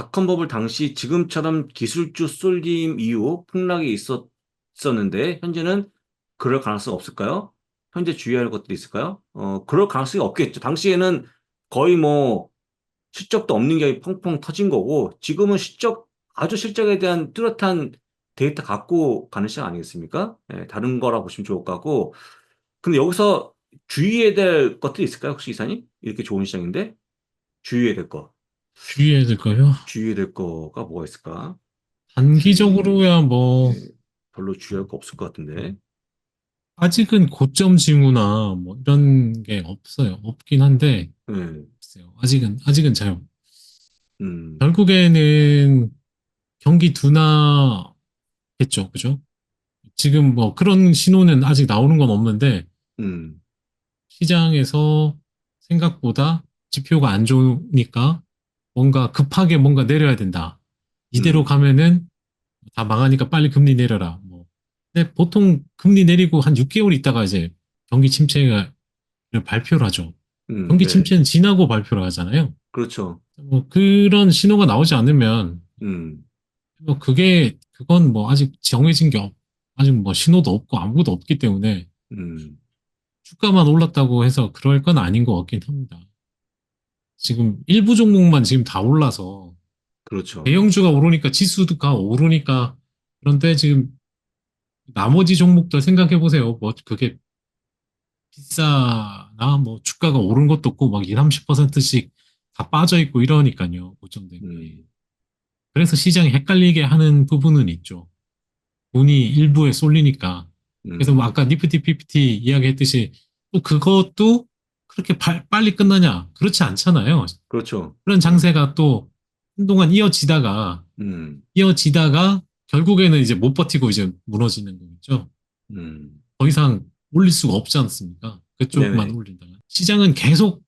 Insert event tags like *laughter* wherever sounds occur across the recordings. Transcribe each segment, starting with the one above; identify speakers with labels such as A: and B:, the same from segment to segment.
A: 닷컴 버블 당시 지금처럼 기술주 쏠림 이후 폭락이 있었었는데 현재는 그럴 가능성 없을까요? 현재 주의해야 할 것들이 있을까요? 어, 그럴 가능성이 없겠죠. 당시에는 거의 뭐 실적도 없는 게 펑펑 터진 거고 지금은 실적 아주 실적에 대한 뚜렷한 데이터 갖고 가는 시장 아니겠습니까? 예, 다른 거라 보시면 좋을 것 같고 근데 여기서 주의해야 될 것들이 있을까요? 혹시 이사님? 이렇게 좋은 시장인데 주의해야 될 거.
B: 주의해야 될 거요.
A: 주의해야 될 거가 뭐가 있을까?
B: 단기적으로야 뭐
A: 예, 별로 주의할 거 없을 것 같은데.
B: 아직은 고점 징후나 뭐 이런 게 없어요. 없긴 한데
A: 예,
B: 글쎄요. 아직은 아직은 잘
A: 음,
B: 결국에는 경기 둔화겠죠. 그죠? 지금 뭐 그런 신호는 아직 나오는 건 없는데
A: 음,
B: 시장에서 생각보다 지표가 안 좋으니까 뭔가 급하게 뭔가 내려야 된다. 이대로
A: 음.
B: 가면은 다 망하니까 빨리 금리 내려라. 뭐. 근데 보통 금리 내리고 한 6개월 있다가 이제 경기 침체를 발표를 하죠.
A: 음,
B: 경기
A: 네.
B: 침체는 지나고 발표를 하잖아요.
A: 그렇죠.
B: 뭐 그런 신호가 나오지 않으면
A: 음,
B: 뭐 그게 그건 뭐 아직 정해진 게 없, 아직 뭐 신호도 없고 아무것도 없기 때문에
A: 음,
B: 주가만 올랐다고 해서 그럴 건 아닌 것 같긴 합니다. 지금 일부 종목만 지금 다 올라서
A: 그렇죠.
B: 대형주가 오르니까 지수가 오르니까 그런데 지금 나머지 종목들 생각해 보세요. 뭐 그게 비싸나 뭐 주가가 오른 것도 없고 막 2, 30%씩 다 빠져 있고 이러니까요. 고점된 게.
A: 음,
B: 그래서 시장이 헷갈리게 하는 부분은 있죠. 돈이 일부에 쏠리니까.
A: 음,
B: 그래서 뭐 아까 니프티 피프티 이야기했듯이 또 그것도 그렇게 발- 빨리 끝나냐? 그렇지 않잖아요.
A: 그렇죠.
B: 그런 장세가 또 한동안 이어지다가
A: 음,
B: 이어지다가 결국에는 이제 못 버티고 이제 무너지는 거겠죠.
A: 음,
B: 더 이상 올릴 수가 없지 않습니까? 그쪽만
A: 네네.
B: 올린다면. 시장은 계속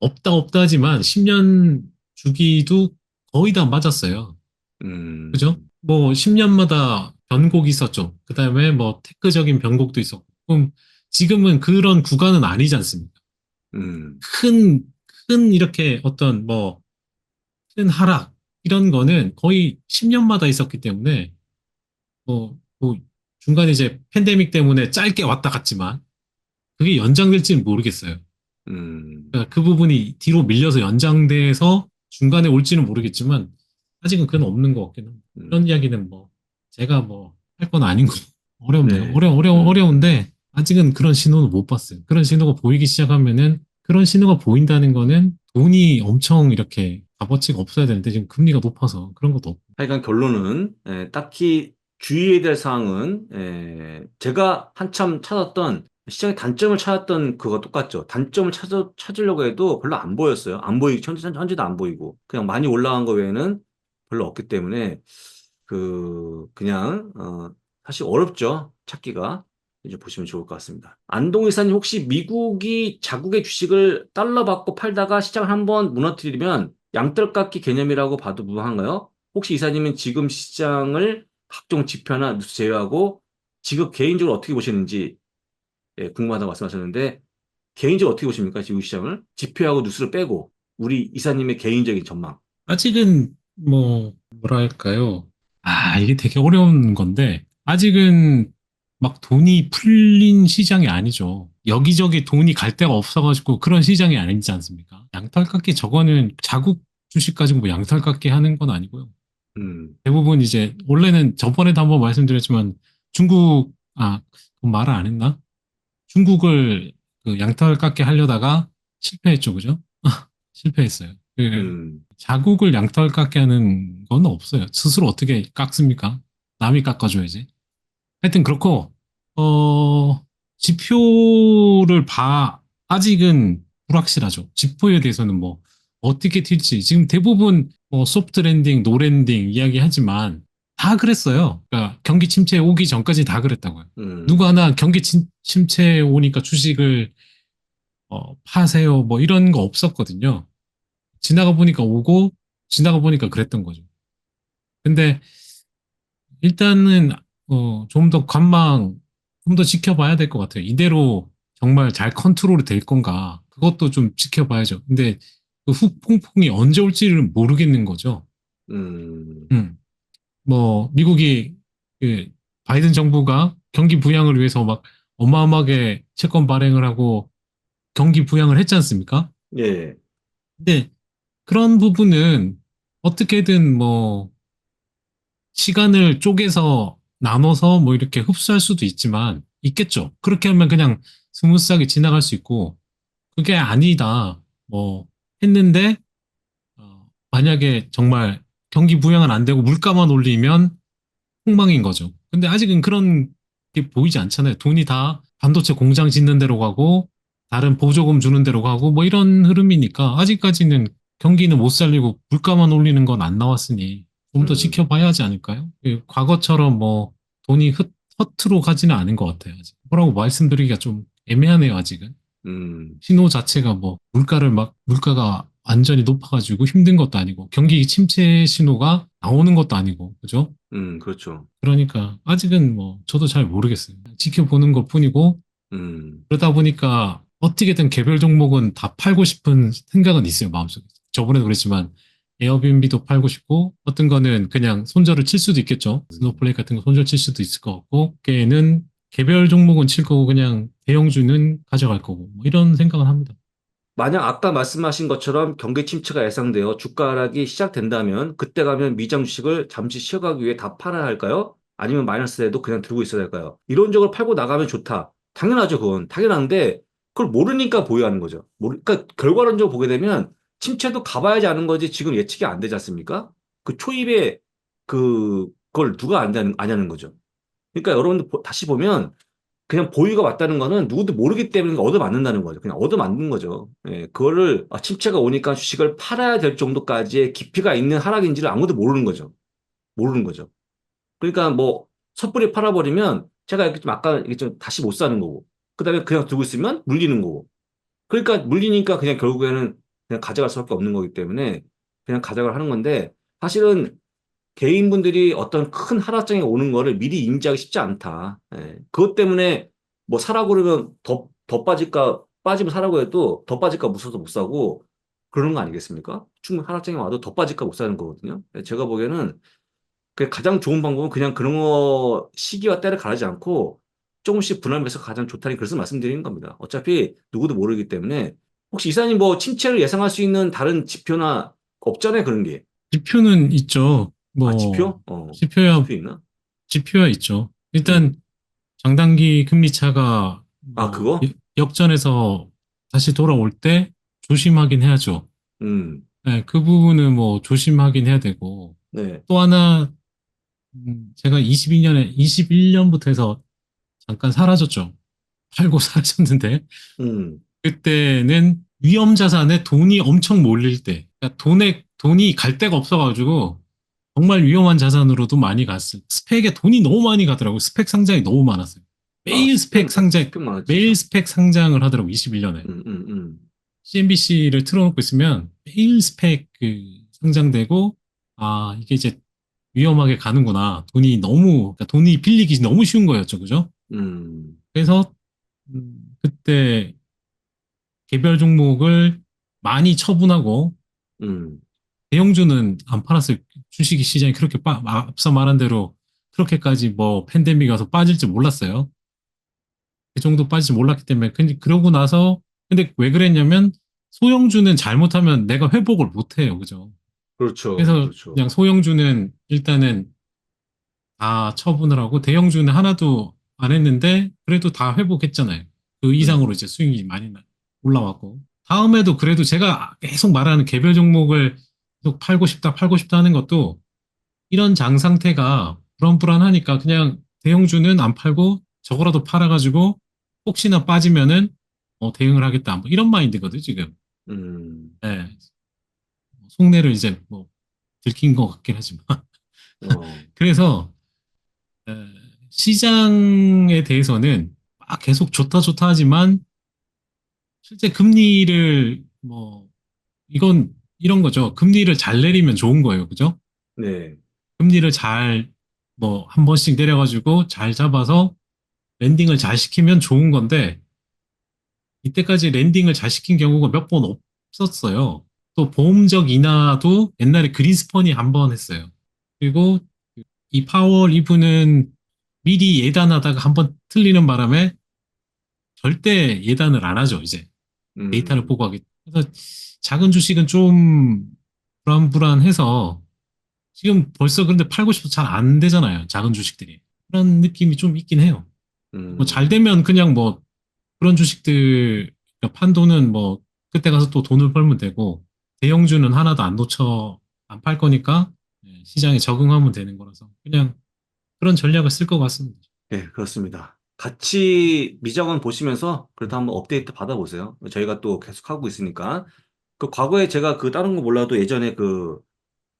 B: 없다 없다 하지만 10년 주기도 거의 다 맞았어요.
A: 음,
B: 그죠? 뭐 10년마다 변곡이 있었죠. 그 다음에 뭐 테크적인 변곡도 있었고. 그럼 지금은 그런 구간은 아니지 않습니까?
A: 음,
B: 큰, 큰 이렇게 어떤 뭐, 큰 하락, 이런 거는 거의 10년마다 있었기 때문에, 뭐, 뭐 중간에 이제 팬데믹 때문에 짧게 왔다 갔지만, 그게 연장될지는 모르겠어요.
A: 음,
B: 그러니까 그 부분이 뒤로 밀려서 연장돼서 중간에 올지는 모르겠지만, 아직은 그건 없는 것 같긴 합니다.
A: 음.
B: 이런 이야기는 뭐, 제가 뭐, 할 건 아닌 거, 어렵네요.
A: 네.
B: 어려, 어려,
A: 음.
B: 어려운데, 아직은 그런 신호는 못 봤어요. 그런 신호가 보이기 시작하면은, 그런 신호가 보인다는 거는 돈이 엄청 이렇게 값어치가 없어야 되는데, 지금 금리가 높아서 그런 것도 없고.
A: 하여간 결론은 에, 딱히 주의해야 될 사항은 에, 제가 한참 찾았던 시장의 단점을 찾았던 그거 똑같죠. 단점을 찾, 찾으려고 해도 별로 안 보였어요. 안 보이고 현재, 현재도 안 보이고 그냥 많이 올라간 거 외에는 별로 없기 때문에 그 그냥 어, 사실 어렵죠. 찾기가. 이제 보시면 좋을 것 같습니다. 안동 이사님 혹시 미국이 자국의 주식을 달러 받고 팔다가 시장을 한번 무너뜨리면 양떨깎기 개념이라고 봐도 무방한가요? 혹시 이사님은 지금 시장을 각종 지표나 뉴스 제외하고 지금 개인적으로 어떻게 보시는지 예, 궁금하다고 말씀하셨는데 개인적으로 어떻게 보십니까? 지금 시장을 지표하고 뉴스를 빼고 우리 이사님의 개인적인 전망.
B: 아직은 뭐, 뭐랄까요. 아, 이게 되게 어려운 건데, 아직은 막 돈이 풀린 시장이 아니죠. 여기저기 돈이 갈 데가 없어가지고 그런 시장이 아니지 않습니까? 양털깎기 저거는 자국 주식 가지고 뭐 양털깎기 하는 건 아니고요.
A: 음,
B: 대부분 이제 원래는 저번에도 한번 말씀드렸지만 중국 아 말을 안 했나? 중국을 그 양털 깎게 하려다가 실패했죠, 그죠? *laughs* 실패했어요. 그
A: 음,
B: 자국을 양털 깎게 하는 건 없어요. 스스로 어떻게 깎습니까? 남이 깎아줘야지. 하여튼 그렇고 어 지표를 봐 아직은 불확실하죠. 지표에 대해서는 뭐 어떻게 튈지 지금 대부분 뭐 소프트 랜딩, 노 랜딩 이야기 하지만 다 그랬어요. 그러니까 경기 침체 오기 전까지 다 그랬다고요.
A: 음,
B: 누가 하나 경기 침, 침체 오니까 주식을 어, 파세요 뭐 이런 거 없었거든요. 지나가 보니까 오고 지나가 보니까 그랬던 거죠. 근데 일단은 어, 좀 더 관망 좀 더 지켜봐야 될 것 같아요. 이대로 정말 잘 컨트롤이 될 건가 그것도 좀 지켜봐야죠. 근데 그 후폭풍이 언제 올지를 모르겠는 거죠.
A: 음,
B: 음, 뭐 미국이 그 바이든 정부가 경기 부양을 위해서 막 어마어마하게 채권 발행을 하고 경기 부양을 했지 않습니까?
A: 예,
B: 근데 그런 부분은 어떻게든 뭐 시간을 쪼개서 나눠서 뭐 이렇게 흡수할 수도 있지만 있겠죠. 그렇게 하면 그냥 스무스하게 지나갈 수 있고 그게 아니다. 뭐 했는데 어, 만약에 정말 경기 부양은 안 되고 물가만 올리면 폭망인 거죠. 근데 아직은 그런 게 보이지 않잖아요. 돈이 다 반도체 공장 짓는 데로 가고 다른 보조금 주는 데로 가고 뭐 이런 흐름이니까 아직까지는 경기는 못 살리고 물가만 올리는 건 안 나왔으니 좀더
A: 음.
B: 지켜봐야 하지 않을까요? 그 과거처럼 뭐 돈이 흩, 허투루 가지는 않은 것 같아요. 아직. 뭐라고 말씀드리기가 좀 애매하네요, 아직은.
A: 음,
B: 신호 자체가 뭐 물가를 막 물가가 완전히 높아가지고 힘든 것도 아니고 경기 침체 신호가 나오는 것도 아니고 그죠?
A: 음, 그렇죠.
B: 그러니까 아직은 뭐 저도 잘 모르겠어요. 지켜보는 것 뿐이고
A: 음,
B: 그러다 보니까 어떻게든 개별 종목은 다 팔고 싶은 생각은 있어요 마음속에. 저번에도 그랬지만 에어비앤비도 팔고 싶고 어떤 거는 그냥 손절을 칠 수도 있겠죠. 스노플레이 같은 거 손절 칠 수도 있을 것 같고 걔는 개별 종목은 칠 거고 그냥 대형주는 가져갈 거고 뭐 이런 생각을 합니다.
A: 만약 아까 말씀하신 것처럼 경기 침체가 예상되어 주가 하락이 시작된다면 그때 가면 미장 주식을 잠시 쉬어가기 위해 다 팔아야 할까요? 아니면 마이너스 돼도 그냥 들고 있어야 할까요? 이론적으로 팔고 나가면 좋다. 당연하죠, 그건. 당연한데 그걸 모르니까 보유하는 거죠. 모르, 그러니까 결과론적으로 보게 되면 침체도 가봐야지 아는 거지 지금 예측이 안 되지 않습니까? 그 초입에 그, 그걸 누가 안다는, 아냐는 거죠. 그러니까 여러분들 보- 다시 보면 그냥 보유가 왔다는 거는 누구도 모르기 때문에 얻어맞는다는 거죠. 그냥 얻어맞는 거죠. 예, 그거를 아, 침체가 오니까 주식을 팔아야 될 정도까지의 깊이가 있는 하락인지를 아무도 모르는 거죠. 모르는 거죠. 그러니까 뭐 섣불리 팔아버리면 제가 이렇게 좀 아까 이게 좀 다시 못 사는 거고 그 다음에 그냥 두고 있으면 물리는 거고 그러니까 물리니까 그냥 결국에는 그냥 가져갈 수밖에 없는 거기 때문에 그냥 가져갈 하는 건데 사실은 개인분들이 어떤 큰 하락장에 오는 거를 미리 인지하기 쉽지 않다. 예. 그것 때문에 뭐 사라고 그러면 더, 더 빠질까, 빠지면 사라고 해도 더 빠질까 무서워서 못 사고 그러는 거 아니겠습니까? 충분히 하락장에 와도 더 빠질까 못 사는 거거든요. 예, 제가 보기에는 그 가장 좋은 방법은 그냥 그런 거 시기와 때를 가리지 않고 조금씩 분할해서 가장 좋다는 그래서 말씀드리는 겁니다. 어차피 누구도 모르기 때문에 혹시 이사님 뭐 침체를 예상할 수 있는 다른 지표나 없잖아요, 그런 게.
B: 지표는 있죠. 뭐
A: 아, 지표? 어.
B: 지표야
A: 지표 있나?
B: 지표야 있죠. 일단 장단기 금리 차가 뭐
A: 아, 그거?
B: 역- 역전해서 다시 돌아올 때 조심하긴 해야죠.
A: 음,
B: 네, 그 부분은 뭐 조심하긴 해야 되고
A: 네.
B: 또 하나 음, 제가 22년에 21년부터 해서 잠깐 사라졌죠. 팔고 사라졌는데
A: 음,
B: 그때는 위험 자산에 돈이 엄청 몰릴 때, 그러니까 돈에 돈이 갈 데가 없어가지고 정말 위험한 자산으로도 많이 갔어요. 스펙에 돈이 너무 많이 가더라고요. 스펙 상장이 너무 많았어요. 매일
A: 아,
B: 스펙 상장,
A: 스펙.
B: 매일 스펙 상장을 하더라고 21년에.
A: 음, 음, 음.
B: CNBC를 틀어놓고 있으면 매일 스펙 그 상장되고 아 이게 이제 위험하게 가는구나. 돈이 너무 그러니까 돈이 빌리기 너무 쉬운 거였죠, 그죠?
A: 음,
B: 그래서 음, 그때 개별 종목을 많이 처분하고
A: 음,
B: 대형주는 안 팔았어요. 주식 시장이 그렇게 빠, 앞서 말한 대로 그렇게까지 뭐 팬데믹 와서 빠질지 몰랐어요. 그 정도 빠질지 몰랐기 때문에 근데 그러고 나서 근데 왜 그랬냐면 소형주는 잘못하면 내가 회복을 못 해요. 그죠?
A: 그렇죠.
B: 그래서
A: 그렇죠.
B: 그냥 소형주는 일단은 다 처분을 하고 대형주는 하나도 안 했는데 그래도 다 회복했잖아요. 그 이상으로 이제 수익이 많이 나- 올라왔고. 다음에도 그래도 제가 계속 말하는 개별 종목을 계속 팔고 싶다 팔고 싶다 하는 것도 이런 장 상태가 불안불안하니까 그냥 대형주는 안 팔고 저거라도 팔아가지고 혹시나 빠지면은 어, 대응을 하겠다. 뭐 이런 마인드거든 지금.
A: 음,
B: 예. 속내를 이제 뭐 들킨 것 같긴 하지만.
A: 어, *laughs*
B: 그래서 에, 시장에 대해서는 막 계속 좋다 좋다 하지만 실제 금리를 뭐 이건 이런 거죠. 금리를 잘 내리면 좋은 거예요. 그죠?
A: 네.
B: 금리를 잘 뭐 한 번씩 내려가지고 잘 잡아서 랜딩을 잘 시키면 좋은 건데 이때까지 랜딩을 잘 시킨 경우가 몇 번 없었어요. 또 보험적 인하도 옛날에 그린스펀이 한 번 했어요. 그리고 이 파월 이브는 미리 예단하다가 한 번 틀리는 바람에 절대 예단을 안 하죠, 이제.
A: 음,
B: 데이터를 보고 하기. 그래서 작은 주식은 좀 불안불안해서 지금 벌써 그런데 팔고 싶어도 잘안 되잖아요. 작은 주식들이. 그런 느낌이 좀 있긴 해요.
A: 음,
B: 뭐잘 되면 그냥 뭐 그런 주식들 그러니까 판도는 뭐 그때 가서 또 돈을 벌면 되고 대형주는 하나도 안 놓쳐 안 팔 거니까 예, 시장에 적응하면 되는 거라서 그냥 그런 전략을 쓸 것 같습니다.
A: 네, 그렇습니다. 같이 미장원 보시면서 그래도 한번 업데이트 받아보세요. 저희가 또 계속 하고 있으니까. 그 과거에 제가 그 다른 거 몰라도 예전에 그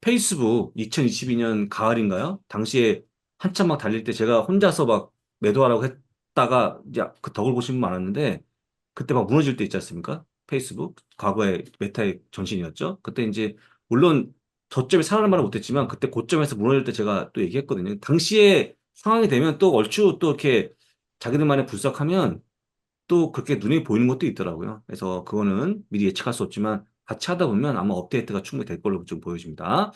A: 페이스북 2022년 가을인가요? 당시에 한참 막 달릴 때 제가 혼자서 막 매도하라고 했다가 이제 그 덕을 보신 분 많았는데 그때 막 무너질 때 있지 않습니까? 페이스북 과거에 메타의 전신이었죠. 그때 이제 물론 저점이 살아남아는 못했지만 그때 고점에서 무너질 때 제가 또 얘기했거든요. 당시에 상황이 되면 또 얼추 또 이렇게 자기들만의 분석하면 또 그렇게 눈에 보이는 것도 있더라고요. 그래서 그거는 미리 예측할 수 없지만 같이 하다 보면 아마 업데이트가 충분히 될 걸로 좀 보여집니다.